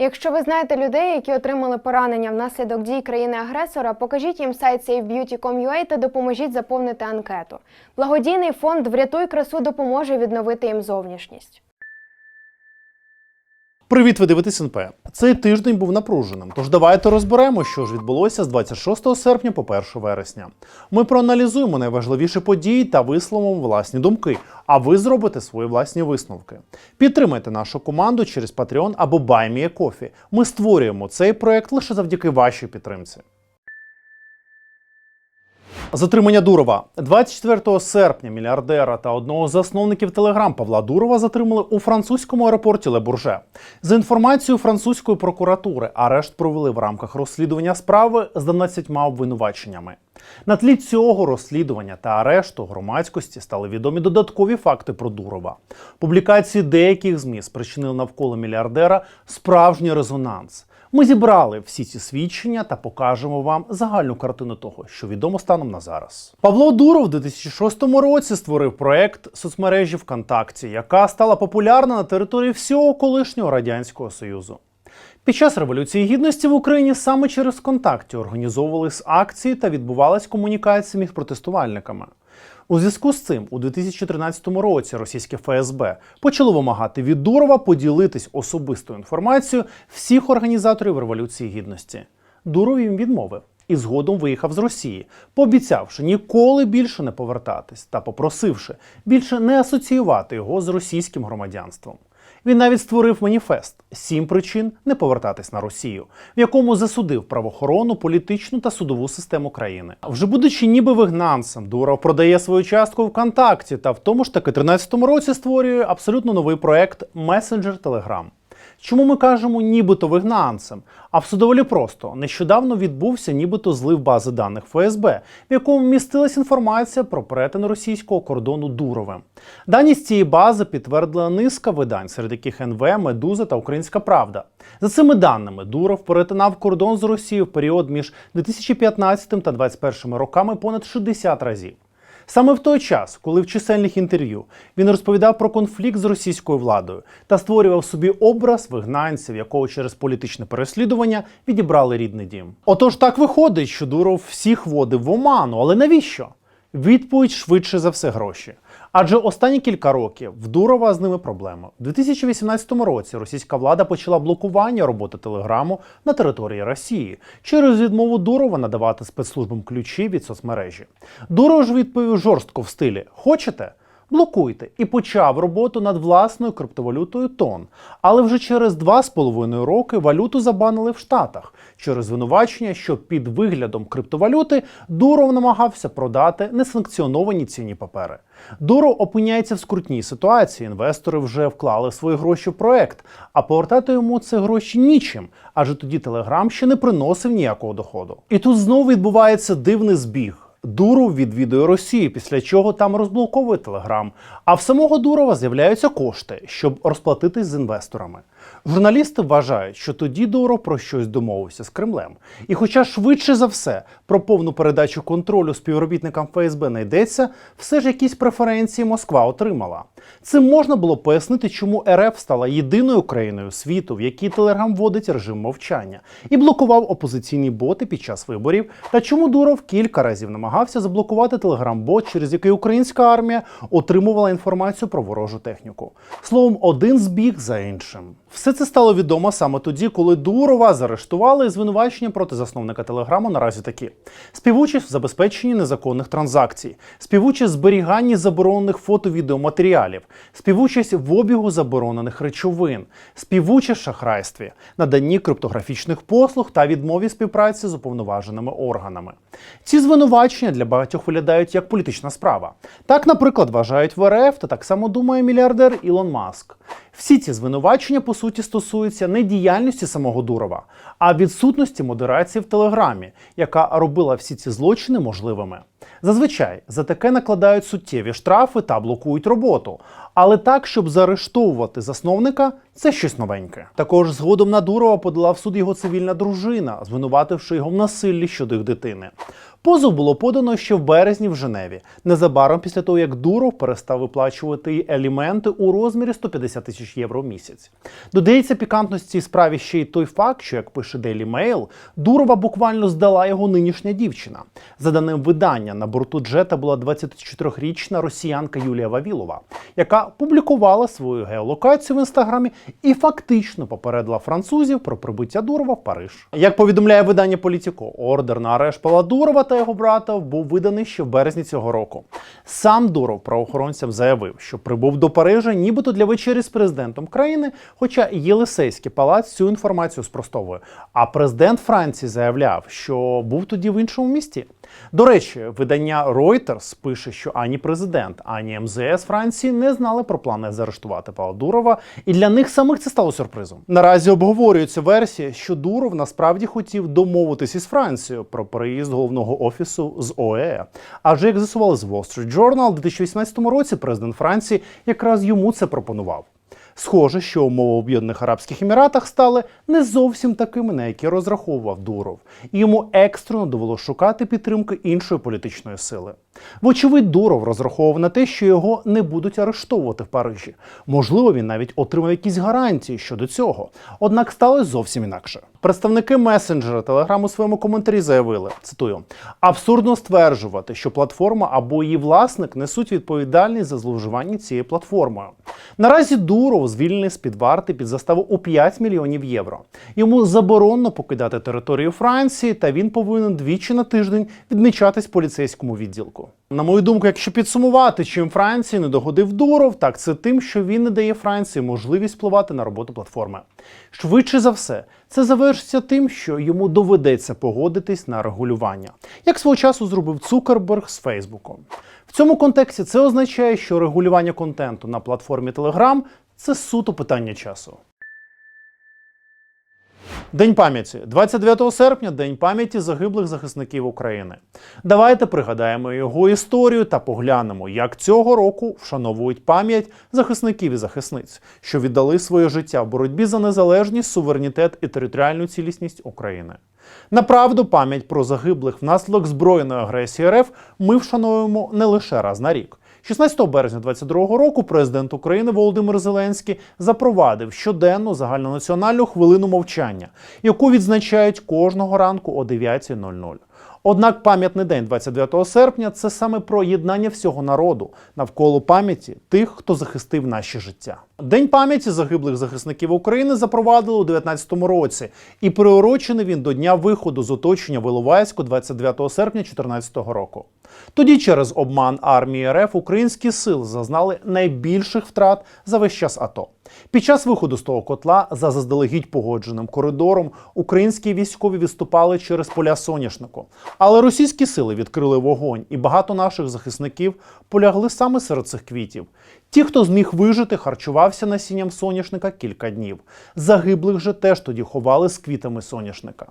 Якщо ви знаєте людей, які отримали поранення внаслідок дій країни-агресора, покажіть їм сайт safebeauty.com.ua та допоможіть заповнити анкету. Благодійний фонд Врятуй красу допоможе відновити їм зовнішність. Привіт, ви дивитесь НП. Цей тиждень був напруженим. Тож давайте розберемо, що ж відбулося з 26 серпня по 1 вересня. Ми проаналізуємо найважливіші події та висловимо власні думки. А ви зробите свої власні висновки. Підтримайте нашу команду через Patreon або BuyMeACoffee. Ми створюємо цей проект лише завдяки вашій підтримці. Затримання Дурова 24 серпня мільярдера та одного з засновників Телеграм Павла Дурова затримали у французькому аеропорті Лебурже. За інформацією французької прокуратури, арешт провели в рамках розслідування справи з 12 обвинуваченнями. На тлі цього розслідування та арешту громадськості стали відомі додаткові факти про Дурова. Публікації деяких ЗМІ спричинили навколо мільярдера справжній резонанс. Ми зібрали всі ці свідчення та покажемо вам загальну картину того, що відомо станом на зараз. Павло Дуров у 2006 році створив проект соцмережі ВКонтакті, яка стала популярна на території всього колишнього радянського союзу. Під час революції гідності в Україні саме через ВКонтакті організовувались акції та відбувалась комунікація між протестувальниками. У зв'язку з цим у 2013 році російське ФСБ почало вимагати від Дурова поділитись особистою інформацією всіх організаторів революції гідності. Дуров їм відмовив і згодом виїхав з Росії, пообіцявши ніколи більше не повертатись та попросивши більше не асоціювати його з російським громадянством. Він навіть створив маніфест сім причин не повертатись на Росію, в якому засудив правоохоронну, політичну та судову систему країни. Вже будучи ніби вигнанцем, Дуров продає свою частку ВКонтакті та в тому ж таки 13-му році створює абсолютно новий проект Месенджер Телеграм. Чому ми кажемо нібито вигнанцем? А доволі просто нещодавно відбувся нібито злив бази даних ФСБ, в якому містилась інформація про перетин російського кордону Дуровим. Дані з цієї бази підтвердила низка видань, серед яких НВ, Медуза та Українська Правда. За цими даними, Дуров перетинав кордон з Росією в період між 2015 та 2021 роками понад 60 разів. Саме в той час, коли в чисельних інтерв'ю він розповідав про конфлікт з російською владою та створював собі образ вигнанців, якого через політичне переслідування відібрали рідний дім. Отож, так виходить, що Дуров всіх водив в оману, але навіщо? Відповідь швидше за все гроші. Адже останні кілька років в Дурова з ними проблема. У 2018 році російська влада почала блокування роботи телеграму на території Росії через відмову Дурова надавати спецслужбам ключі від соцмережі. Дуров ж відповів жорстко в стилі: Хочете? Блокуйте і почав роботу над власною криптовалютою Тон. Але вже через два з половиною роки валюту забанили в Штатах через звинувачення, що під виглядом криптовалюти Дуров намагався продати несанкціоновані цінні папери. Дуров опиняється в скрутній ситуації. Інвестори вже вклали свої гроші в проект, а повертати йому це гроші нічим, адже тоді Телеграм ще не приносив ніякого доходу. І тут знову відбувається дивний збіг. Дуров відвідує Росію, після чого там розблоковує Телеграм. А в самого Дурова з'являються кошти, щоб розплатитись з інвесторами. Журналісти вважають, що тоді Дуров про щось домовився з Кремлем. І хоча швидше за все про повну передачу контролю співробітникам ФСБ не йдеться, все ж якісь преференції Москва отримала. Цим можна було пояснити, чому РФ стала єдиною країною світу, в якій Телеграм вводить режим мовчання і блокував опозиційні боти під час виборів, та чому Дуров кілька разів намагався заблокувати телеграм-бот, через який українська армія отримувала інформацію про ворожу техніку. Словом, один збіг за іншим. Все це стало відомо саме тоді, коли Дурова заарештували і звинувачення проти засновника телеграму наразі такі: співучасть в забезпеченні незаконних транзакцій, співучасть в зберіганні заборонених фото-відеоматеріалів, співучасть в обігу заборонених речовин, співучасть в шахрайстві, наданні криптографічних послуг та відмові співпраці з уповноваженими органами. Ці звинувачення для багатьох виглядають як політична справа. Так, наприклад, вважають в РФ та так само думає мільярдер Ілон Маск. Всі ці звинувачення по суті стосуються не діяльності самого Дурова, а відсутності модерації в Телеграмі, яка робила всі ці злочини можливими. Зазвичай за таке накладають суттєві штрафи та блокують роботу. Але так, щоб заарештовувати засновника, це щось новеньке. Також згодом на Дурова подала в суд його цивільна дружина, звинувативши його в насиллі щодо їх дитини. Позов було подано ще в березні в Женеві, незабаром після того, як Дуров перестав виплачувати їй аліменти у розмірі 150 тисяч євро в місяць. Додається пікантності цій справі ще й той факт, що, як пише Daily Mail, Дурова буквально здала його нинішня дівчина. За даним видання, на борту джета була 24-річна росіянка Юлія Вавілова, яка публікувала свою геолокацію в інстаграмі і фактично попередила французів про прибуття Дурова в Париж. Як повідомляє видання Політіко, ордер на арешт Павла Дурова та його брата був виданий ще в березні цього року. Сам Дуров правоохоронцям заявив, що прибув до Парижа, нібито для вечері з президентом країни, хоча Єлисейський палац цю інформацію спростовує. А президент Франції заявляв, що був тоді в іншому місті. До речі, видання Reuters пише, що ані президент, ані МЗС Франції не знали про плани заарештувати Павла Дурова, і для них самих це стало сюрпризом. Наразі обговорюється версія, що Дуров насправді хотів домовитись із Францією про переїзд головного офісу з ОЕ. Адже як з'ясували з Wall Street Journal, у 2018 році президент Франції якраз йому це пропонував. Схоже, що умови в Об'єднаних Арабських Еміратах стали не зовсім такими, на які розраховував Дуров, і йому екстрено довелося шукати підтримки іншої політичної сили. Вочевидь, Дуров розраховував на те, що його не будуть арештовувати в Парижі. Можливо, він навіть отримав якісь гарантії щодо цього. Однак сталося зовсім інакше. Представники месенджера Telegram у своєму коментарі заявили: цитую: абсурдно стверджувати, що платформа або її власник несуть відповідальність за зловживання цією платформою. Наразі Дуров звільнений з під варти під заставу у 5 мільйонів євро. Йому заборонено покидати територію Франції, та він повинен двічі на тиждень відмічатись поліцейському відділку. На мою думку, якщо підсумувати, чим Франції не догодив Дуров, так це тим, що він не дає Франції можливість впливати на роботу платформи. Швидше за все, це завершиться тим, що йому доведеться погодитись на регулювання, як свого часу зробив Цукерберг з Фейсбуком. В цьому контексті це означає, що регулювання контенту на платформі Telegram – це суто питання часу. День пам'яті 29 серпня День пам'яті загиблих захисників України. Давайте пригадаємо його історію та поглянемо, як цього року вшановують пам'ять захисників і захисниць, що віддали своє життя в боротьбі за незалежність, суверенітет і територіальну цілісність України. Направду, пам'ять про загиблих внаслідок збройної агресії РФ ми вшановуємо не лише раз на рік. 16 березня 2022 року президент України Володимир Зеленський запровадив щоденну загальнонаціональну хвилину мовчання, яку відзначають кожного ранку о 9.00. Однак пам'ятний день 29 серпня це саме про єднання всього народу навколо пам'яті тих, хто захистив наші життя. День пам'яті загиблих захисників України запровадили у 2019 році, і приурочений він до дня виходу з оточення в Іловайську 29 серпня 2014 року. Тоді через обман армії РФ українські сили зазнали найбільших втрат за весь час АТО. Під час виходу з того котла за заздалегідь погодженим коридором українські військові відступали через поля соняшнику. Але російські сили відкрили вогонь, і багато наших захисників полягли саме серед цих квітів. Ті, хто зміг вижити, харчувався насінням соняшника кілька днів. Загиблих же теж тоді ховали з квітами соняшника.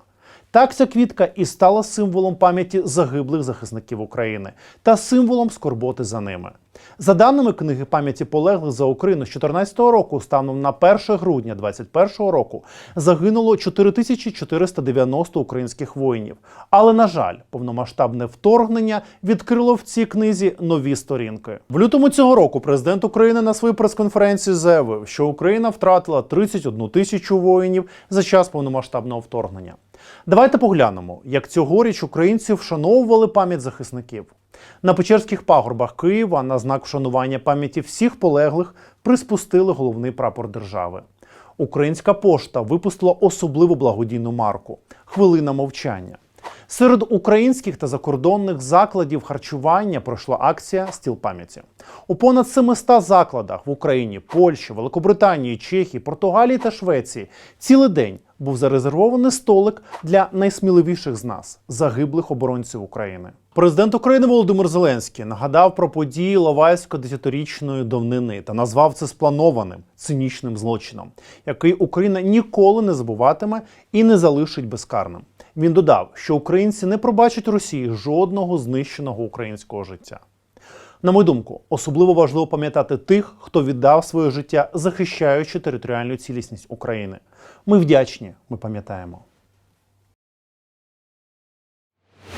Так ця квітка і стала символом пам'яті загиблих захисників України та символом скорботи за ними. За даними книги пам'яті полеглих за Україну з 2014 року, станом на 1 грудня 2021 року загинуло 4490 українських воїнів. Але на жаль, повномасштабне вторгнення відкрило в цій книзі нові сторінки. В лютому цього року президент України на своїй прес-конференції заявив, що Україна втратила 31 тисячу воїнів за час повномасштабного вторгнення. Давайте поглянемо, як цьогоріч українці вшановували пам'ять захисників. На Печерських пагорбах Києва на знак вшанування пам'яті всіх полеглих приспустили головний прапор держави. Українська пошта випустила особливу благодійну марку Хвилина мовчання. Серед українських та закордонних закладів харчування пройшла акція Стіл пам'яті. У понад 700 закладах в Україні, Польщі, Великобританії, Чехії, Португалії та Швеції цілий день був зарезервований столик для найсміливіших з нас загиблих оборонців України. Президент України Володимир Зеленський нагадав про події Лавайсько десятирічної давнини та назвав це спланованим цинічним злочином, який Україна ніколи не забуватиме і не залишить безкарним. Він додав, що українці не пробачать Росії жодного знищеного українського життя. На мою думку, особливо важливо пам'ятати тих, хто віддав своє життя, захищаючи територіальну цілісність України. Ми вдячні, ми пам'ятаємо.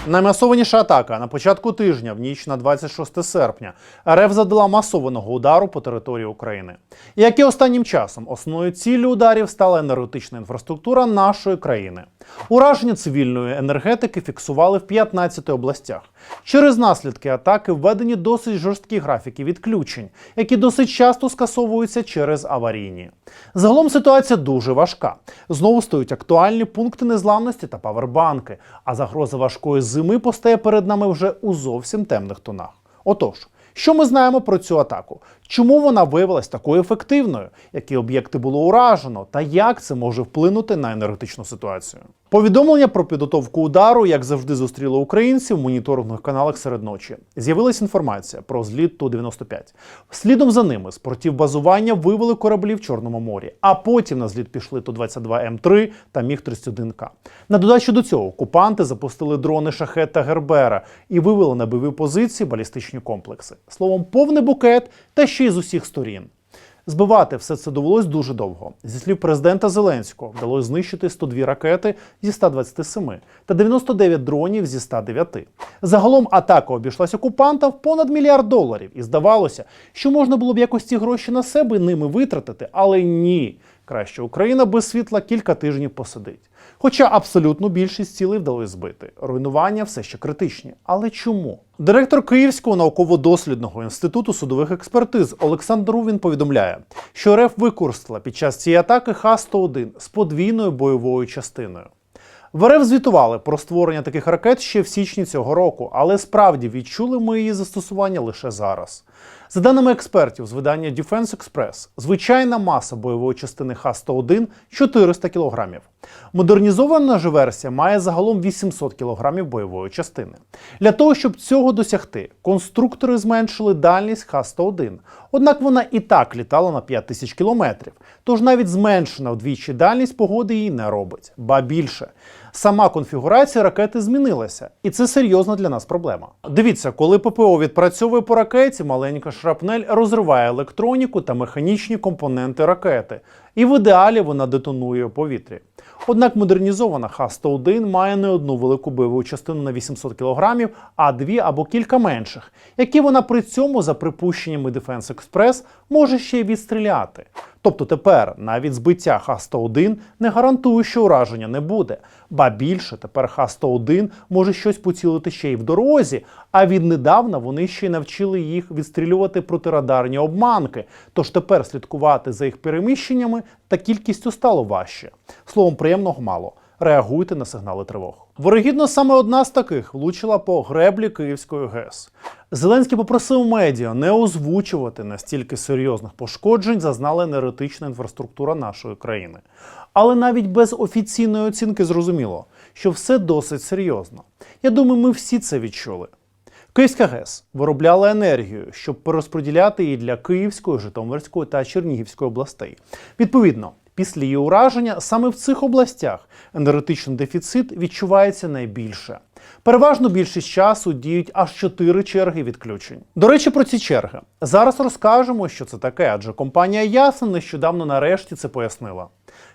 Наймасованіша атака на початку тижня, в ніч на 26 серпня, РФ задала масованого удару по території України. Як і останнім часом, основною ціллю ударів стала енергетична інфраструктура нашої країни. Ураження цивільної енергетики фіксували в 15 областях. Через наслідки атаки введені досить жорсткі графіки відключень, які досить часто скасовуються через аварійні. Загалом ситуація дуже важка. Знову стають актуальні пункти незламності та павербанки, а загроза важкої зими постає перед нами вже у зовсім темних тонах. Отож, що ми знаємо про цю атаку? Чому вона виявилась такою ефективною? Які об'єкти було уражено, та як це може вплинути на енергетичну ситуацію? Повідомлення про підготовку удару, як завжди, зустріли українців в моніторингових каналах серед ночі. З'явилася інформація про зліт Ту-95. Слідом за ними з портів базування вивели кораблі в Чорному морі, а потім на зліт пішли Ту-22М3 та Міг-31К. На додачу до цього окупанти запустили дрони Шахет та Гербера і вивели на бойові позиції балістичні комплекси. Словом, повний букет та ще й з усіх сторін. Збивати все це довелось дуже довго. Зі слів президента Зеленського, вдалося знищити 102 ракети зі 127 та 99 дронів зі 109. Загалом атака обійшлась окупантам в понад мільярд доларів, і здавалося, що можна було б якось ці гроші на себе ними витратити, але ні. Краще Україна без світла кілька тижнів посидить. Хоча абсолютну більшість цілей вдалося збити. Руйнування все ще критичні. Але чому? Директор Київського науково-дослідного інституту судових експертиз Олександр Рувін повідомляє, що РФ використала під час цієї атаки Х-101 з подвійною бойовою частиною. В РФ звітували про створення таких ракет ще в січні цього року, але справді відчули ми її застосування лише зараз. За даними експертів з видання Defense Express, звичайна маса бойової частини Х-101 – 400 кг. Модернізована ж версія має загалом 800 кг бойової частини. Для того, щоб цього досягти, конструктори зменшили дальність Х-101. Однак вона і так літала на 5000 км, тож навіть зменшена вдвічі дальність погоди її не робить. Ба більше. Сама конфігурація ракети змінилася, і це серйозна для нас проблема. Дивіться, коли ППО відпрацьовує по ракеті, маленька шрапнель розриває електроніку та механічні компоненти ракети, і в ідеалі вона детонує у повітрі. Однак модернізована Х-101 має не одну велику бойову частину на 800 кг, а дві або кілька менших, які вона при цьому, за припущеннями Defense Express, може ще й відстріляти. Тобто тепер навіть збиття Х-101 не гарантує, що ураження не буде. Ба більше, тепер Х-101 може щось поцілити ще й в дорозі, а віднедавна вони ще й навчили їх відстрілювати протирадарні обманки. Тож тепер слідкувати за їх переміщеннями та кількістю стало важче. Словом, приємного мало. Реагуйте на сигнали тривог. Ворогідно, саме одна з таких влучила по греблі Київської ГЕС. Зеленський попросив медіа не озвучувати настільки серйозних пошкоджень зазнала енергетична інфраструктура нашої країни. Але навіть без офіційної оцінки зрозуміло, що все досить серйозно. Я думаю, ми всі це відчули. Київська ГЕС виробляла енергію, щоб перерозподіляти її для Київської, Житомирської та Чернігівської областей. Відповідно, після її ураження саме в цих областях енергетичний дефіцит відчувається найбільше. Переважно більшість часу діють аж чотири черги відключень. До речі, про ці черги зараз розкажемо, що це таке, адже компанія Ясен нещодавно нарешті це пояснила.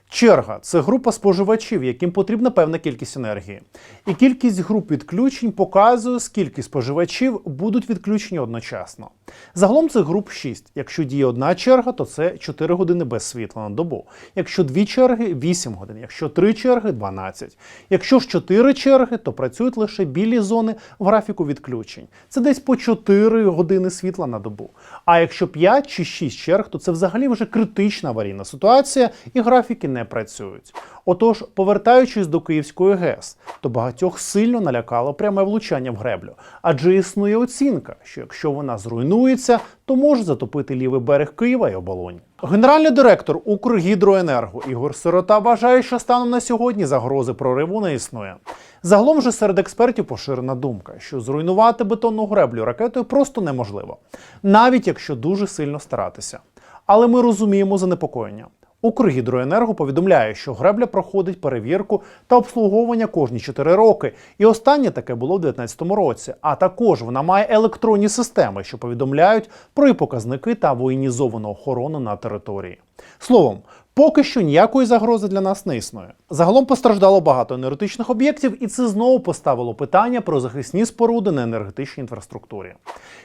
Черга це група споживачів, яким потрібна певна кількість енергії. І кількість груп відключень показує, скільки споживачів будуть відключені одночасно. Загалом цих груп 6. Якщо діє одна черга, то це 4 години без світла на добу. Якщо дві черги 8 годин. Якщо три черги 12. Якщо ж 4 черги, то працюють лише білі зони в графіку відключень. Це десь по 4 години світла на добу. А якщо 5 чи 6 черг, то це взагалі вже критична аварійна ситуація, і графіки не працюють. Отож, повертаючись до Київської ГЕС, то багатьох сильно налякало пряме влучання в греблю, адже існує оцінка, що якщо вона зруйнується, то може затопити лівий берег Києва і оболонь. Генеральний директор Укргідроенерго Ігор Сирота вважає, що станом на сьогодні загрози прориву не існує. Загалом же серед експертів поширена думка, що зруйнувати бетонну греблю ракетою просто неможливо, навіть якщо дуже сильно старатися. Але ми розуміємо занепокоєння. Укргідроенерго повідомляє, що гребля проходить перевірку та обслуговування кожні 4 роки. І останнє таке було в 2019 році. А також вона має електронні системи, що повідомляють про і показники та воєнізовану охорону на території. Словом, поки що ніякої загрози для нас не існує. Загалом постраждало багато енергетичних об'єктів, і це знову поставило питання про захисні споруди на енергетичній інфраструктурі.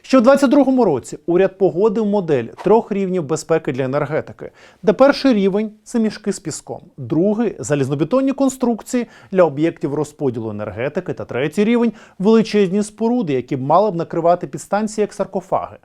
Ще в 2022 році уряд погодив модель трьох рівнів безпеки для енергетики, де перший рівень це мішки з піском, другий залізнобетонні конструкції для об'єктів розподілу енергетики, та третій рівень величезні споруди, які б мали б накривати підстанції як саркофаги.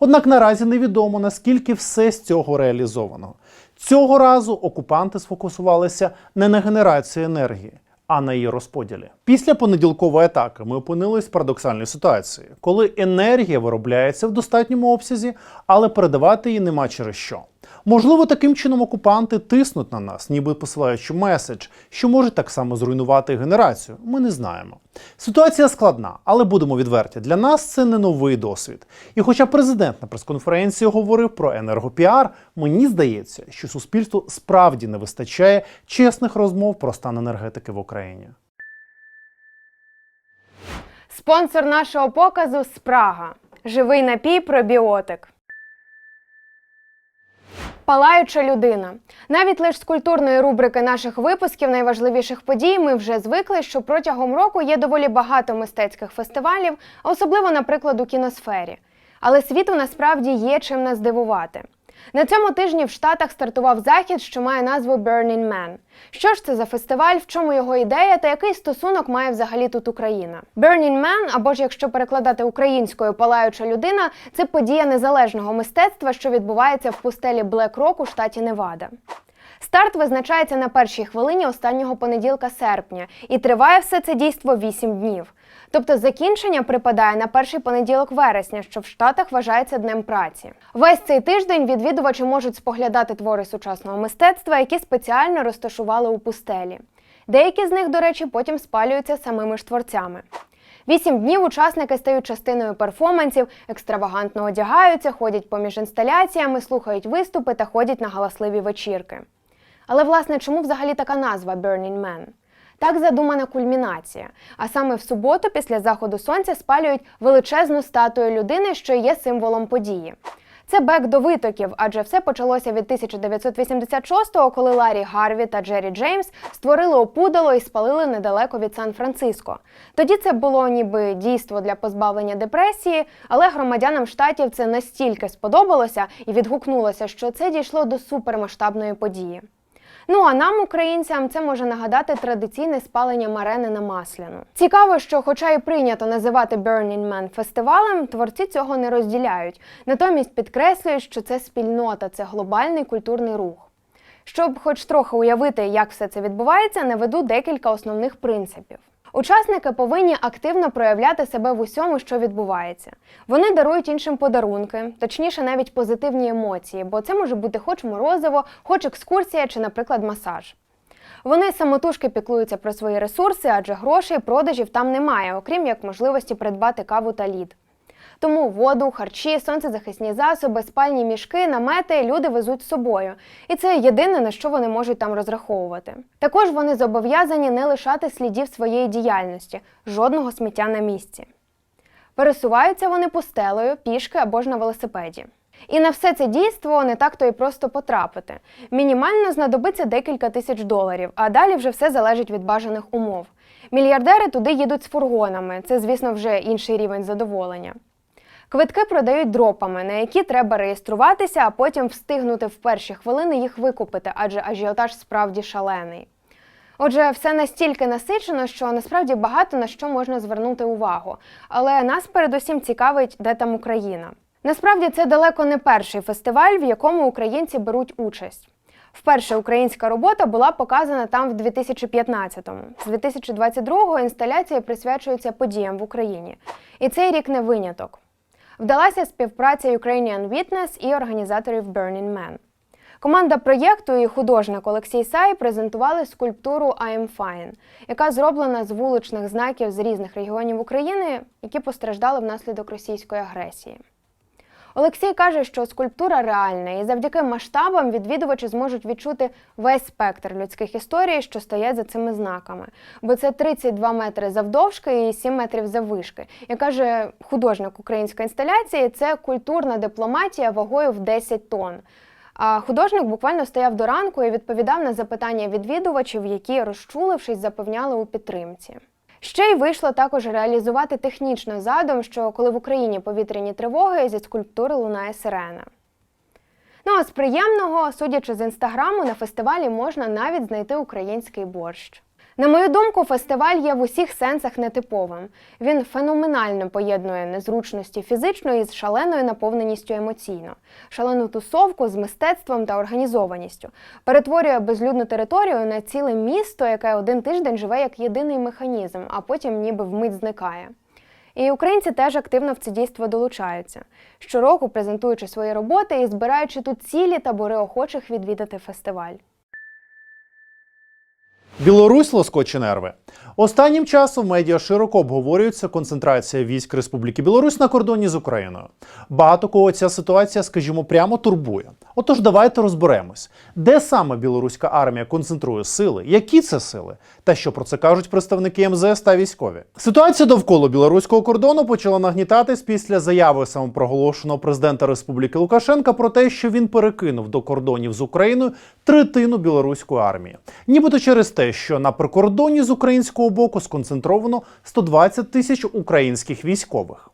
Однак наразі невідомо наскільки все з цього реалізовано. Цього разу окупанти сфокусувалися не на генерації енергії, а на її розподілі. Після понеділкової атаки ми опинились в парадоксальній ситуації, коли енергія виробляється в достатньому обсязі, але передавати її нема через що. Можливо, таким чином окупанти тиснуть на нас, ніби посилаючи меседж, що може так само зруйнувати генерацію. Ми не знаємо. Ситуація складна, але будемо відверті. Для нас це не новий досвід. І хоча президент на прес-конференції говорив про енергопіар, мені здається, що суспільству справді не вистачає чесних розмов про стан енергетики в Україні. Спонсор нашого показу Спрага. Живий напій пробіотик. Палаюча людина. Навіть лише з культурної рубрики наших випусків найважливіших подій ми вже звикли, що протягом року є доволі багато мистецьких фестивалів, особливо, наприклад, у кіносфері. Але світу насправді є чим нас здивувати. На цьому тижні в Штатах стартував захід, що має назву Burning Man. Що ж це за фестиваль, в чому його ідея та який стосунок має взагалі тут Україна? Burning Man, або ж якщо перекладати українською палаюча людина, це подія незалежного мистецтва, що відбувається в пустелі Блек Рок у штаті Невада. Старт визначається на першій хвилині останнього понеділка серпня, і триває все це дійство 8 днів. Тобто закінчення припадає на перший понеділок вересня, що в Штатах вважається днем праці. Весь цей тиждень відвідувачі можуть споглядати твори сучасного мистецтва, які спеціально розташували у пустелі. Деякі з них, до речі, потім спалюються самими ж творцями. Вісім днів учасники стають частиною перформансів, екстравагантно одягаються, ходять поміж інсталяціями, слухають виступи та ходять на галасливі вечірки. Але власне чому взагалі така назва Burning Man? Так задумана кульмінація. А саме в суботу, після заходу сонця, спалюють величезну статую людини, що є символом події. Це бек до витоків, адже все почалося від 1986-го, коли Ларі Гарві та Джері Джеймс створили опудало і спалили недалеко від Сан-Франциско. Тоді це було ніби дійство для позбавлення депресії, але громадянам штатів це настільки сподобалося і відгукнулося, що це дійшло до супермасштабної події. Ну а нам, українцям, це може нагадати традиційне спалення марени на масляну. Цікаво, що, хоча і прийнято називати Burning Man фестивалем, творці цього не розділяють. Натомість підкреслюють, що це спільнота, це глобальний культурний рух. Щоб хоч трохи уявити, як все це відбувається, наведу декілька основних принципів. Учасники повинні активно проявляти себе в усьому, що відбувається. Вони дарують іншим подарунки, точніше, навіть позитивні емоції, бо це може бути хоч морозиво, хоч екскурсія чи, наприклад, масаж. Вони самотужки піклуються про свої ресурси, адже грошей, продажів там немає, окрім як можливості придбати каву та лід. Тому воду, харчі, сонцезахисні засоби, спальні мішки, намети люди везуть з собою. І це єдине, на що вони можуть там розраховувати. Також вони зобов'язані не лишати слідів своєї діяльності, жодного сміття на місці. Пересуваються вони пустелею, пішки або ж на велосипеді. І на все це дійство не так то і просто потрапити. Мінімально знадобиться декілька тисяч доларів, а далі вже все залежить від бажаних умов. Мільярдери туди їдуть з фургонами, це, звісно, вже інший рівень задоволення. Квитки продають дропами, на які треба реєструватися, а потім встигнути в перші хвилини їх викупити, адже ажіотаж справді шалений. Отже, все настільки насичено, що насправді багато на що можна звернути увагу. Але нас передусім цікавить, де там Україна. Насправді це далеко не перший фестиваль, в якому українці беруть участь. Вперше українська робота була показана там в 2015-му. З 2022-го інсталяції присвячуються подіям в Україні. І цей рік не виняток. Вдалася співпраця Ukrainian Witness і організаторів Burning Man. Команда проєкту і художник Олексій Сай презентували скульптуру I am Fine, яка зроблена з вуличних знаків з різних регіонів України, які постраждали внаслідок російської агресії. Олексій каже, що скульптура реальна, і завдяки масштабам відвідувачі зможуть відчути весь спектр людських історій, що стоять за цими знаками. Бо це 32 метри завдовжки і 7 метрів заввишки. Як каже художник української інсталяції, це культурна дипломатія вагою в 10 тонн. А художник буквально стояв до ранку і відповідав на запитання відвідувачів, які, розчулившись, запевняли у підтримці. Ще й вийшло також реалізувати технічно задум, що коли в Україні повітряні тривоги, зі скульптури лунає сирена. Ну а з приємного, судячи з інстаграму, на фестивалі можна навіть знайти український борщ. На мою думку, фестиваль є в усіх сенсах нетиповим. Він феноменально поєднує незручності фізичної з шаленою наповненістю емоційно, шалену тусовку з мистецтвом та організованістю, перетворює безлюдну територію на ціле місто, яке один тиждень живе як єдиний механізм, а потім ніби вмить зникає. І українці теж активно в це дійство долучаються, щороку презентуючи свої роботи і збираючи тут цілі табори охочих відвідати фестиваль. Білорусь лоскоче нерви. Останнім часом медіа широко обговорюється концентрація військ Республіки Білорусь на кордоні з Україною. Багато кого ця ситуація, скажімо, прямо турбує. Отож, давайте розберемось, де саме білоруська армія концентрує сили, які це сили, та що про це кажуть представники МЗС та військові. Ситуація довкола білоруського кордону почала нагнітатись після заяви самопроголошеного президента Республіки Лукашенка про те, що він перекинув до кордонів з Україною третину білоруської армії, нібито через те, що на прикордоні з українського боку сконцентровано 120 тисяч українських військових.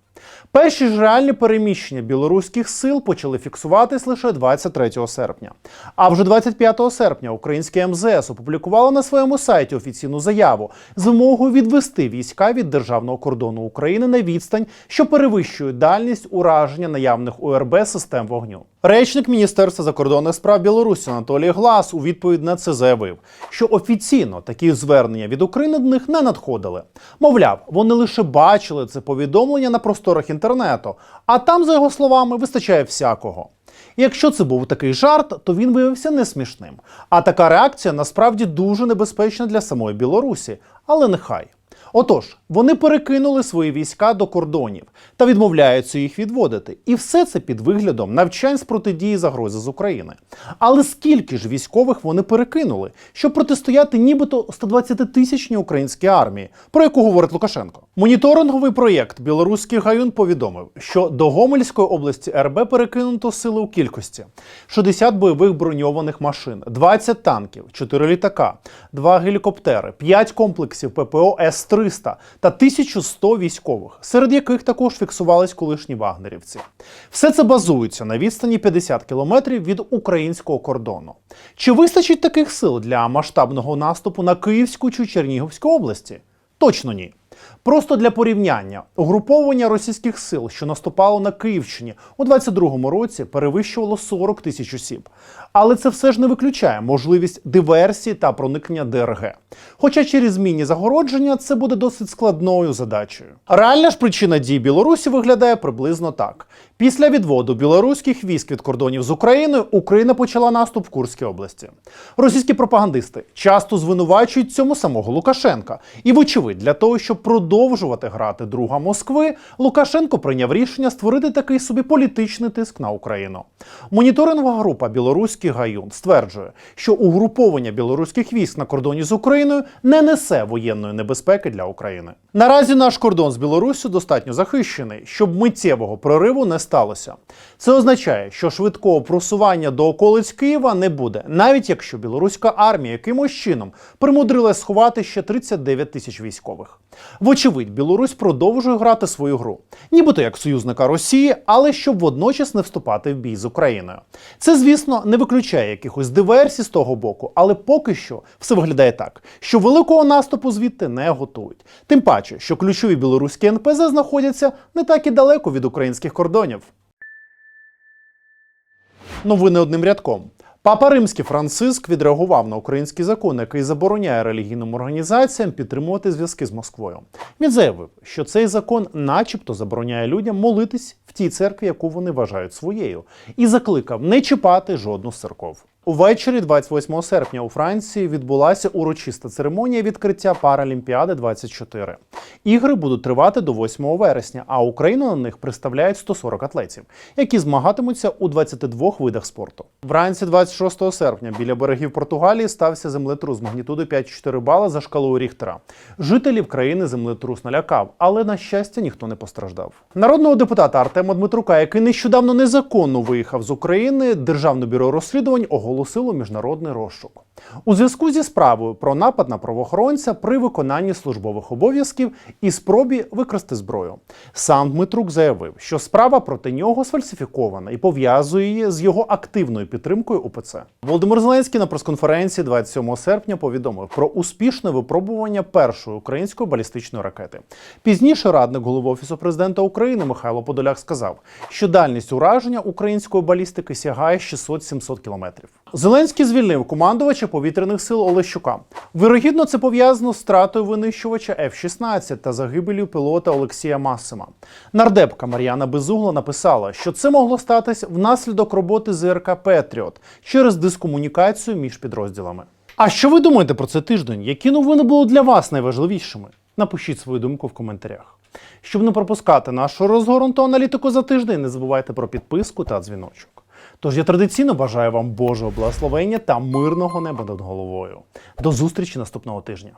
Перші ж реальні переміщення білоруських сил почали фіксуватись лише 23 серпня. А вже 25 серпня українське МЗС опублікувало на своєму сайті офіційну заяву з вимогою відвести війська від державного кордону України на відстань, що перевищує дальність ураження наявних УРБ систем вогню. Речник Міністерства закордонних справ Білорусі Анатолій Глас у відповідь на це заявив, що офіційно такі звернення від України до них не надходили. Мовляв, вони лише бачили це повідомлення на просторах інтернету, а там, за його словами, вистачає всякого. І Якщо це був такий жарт, то він виявився не смішним. А така реакція насправді дуже небезпечна для самої Білорусі, але нехай. Отож, вони перекинули свої війська до кордонів та відмовляються їх відводити. І все це під виглядом навчань з протидії загрози з України. Але скільки ж військових вони перекинули, щоб протистояти нібито 120-тисячній українській армії, про яку говорить Лукашенко? Моніторинговий проєкт Білоруський гаюн повідомив, що до Гомельської області РБ перекинуто сили у кількості: 60 бойових броньованих машин, 20 танків, 4 літака, 2 гелікоптери, 5 комплексів ППО С-300 та 1100 військових, серед яких також фіксувались колишні вагнерівці. Все це базується на відстані 50 кілометрів від українського кордону. Чи вистачить таких сил для масштабного наступу на Київську чи Чернігівську області? Точно ні. Просто для порівняння, угруповання російських сил, що наступало на Київщині у 22-му році, перевищувало 40 тисяч осіб. Але це все ж не виключає можливість диверсії та проникнення ДРГ. Хоча через змінні загородження це буде досить складною задачею. Реальна ж причина дій Білорусі виглядає приблизно так: після відводу білоруських військ від кордонів з Україною Україна почала наступ в Курській області. Російські пропагандисти часто звинувачують цьому самого Лукашенка. І, вочевидь, для того, щоб продовжувати грати друга Москви, Лукашенко прийняв рішення створити такий собі політичний тиск на Україну. Моніторингова група Білоруський гаюн стверджує, що угруповання білоруських військ на кордоні з Україною не несе воєнної небезпеки для України. Наразі наш кордон з Білоруссю достатньо захищений, щоб миттєвого прориву не сталося. Це означає, що швидкого просування до околиць Києва не буде, навіть якщо білоруська армія якимось чином примудрилась сховати ще 39 тисяч військових. Вочевидь, Білорусь продовжує грати свою гру, нібито як союзника Росії, але щоб водночас не вступати в бій з Україною. Це, звісно, не виключає якихось диверсій з того боку, але поки що все виглядає так, що великого наступу звідти не готують. Тим паче, що ключові білоруські НПЗ знаходяться не так і далеко від українських кордонів. Новини одним рядком. Папа Римський Франциск відреагував на український закон, який забороняє релігійним організаціям підтримувати зв'язки з Москвою. Він заявив, що цей закон, начебто, забороняє людям молитись в тій церкві, яку вони вважають своєю, і закликав не чіпати жодну з церков. Увечері 28 серпня у Франції відбулася урочиста церемонія відкриття Паралімпіади 24. Ігри будуть тривати до 8 вересня, а Україну на них представляють 140 атлетів, які змагатимуться у 22 видах спорту. Вранці 26 серпня біля берегів Португалії стався землетрус з магнітуди 5,4 бала за шкалою Ріхтера. Жителів країни землетрус налякав, але на щастя ніхто не постраждав. Народного депутата Артема Дмитрука, який нещодавно незаконно виїхав з України, Державне бюро розслідувань оголосило міжнародний розшук. У зв'язку зі справою про напад на правоохоронця при виконанні службових обов'язків і спробі викрасти зброю. Сам Дмитрук заявив, що справа проти нього сфальсифікована і пов'язує її з його активною підтримкою УПЦ. Володимир Зеленський на прес-конференції 27 серпня повідомив про успішне випробування першої української балістичної ракети. Пізніше радник голови офісу президента України Михайло Подоляк сказав, що дальність ураження української балістики сягає 600-700 кілометрів. Зеленський звільнив командувача повітряних сил Олещука. Вирогідно, це пов'язано з втратою винищувача F-16 та загибелью пілота Олексія Масима. Нардепка Мар'яна Безугла написала, що це могло статись внаслідок роботи ЗРК Петріот через дискомунікацію між підрозділами. А що ви думаєте про цей тиждень? Які новини були для вас найважливішими? Напишіть свою думку в коментарях. Щоб не пропускати нашу розгорнуту аналітику за тиждень, не забувайте про підписку та дзвіночок. Тож я традиційно бажаю вам Божого благословення та мирного неба над головою. До зустрічі наступного тижня.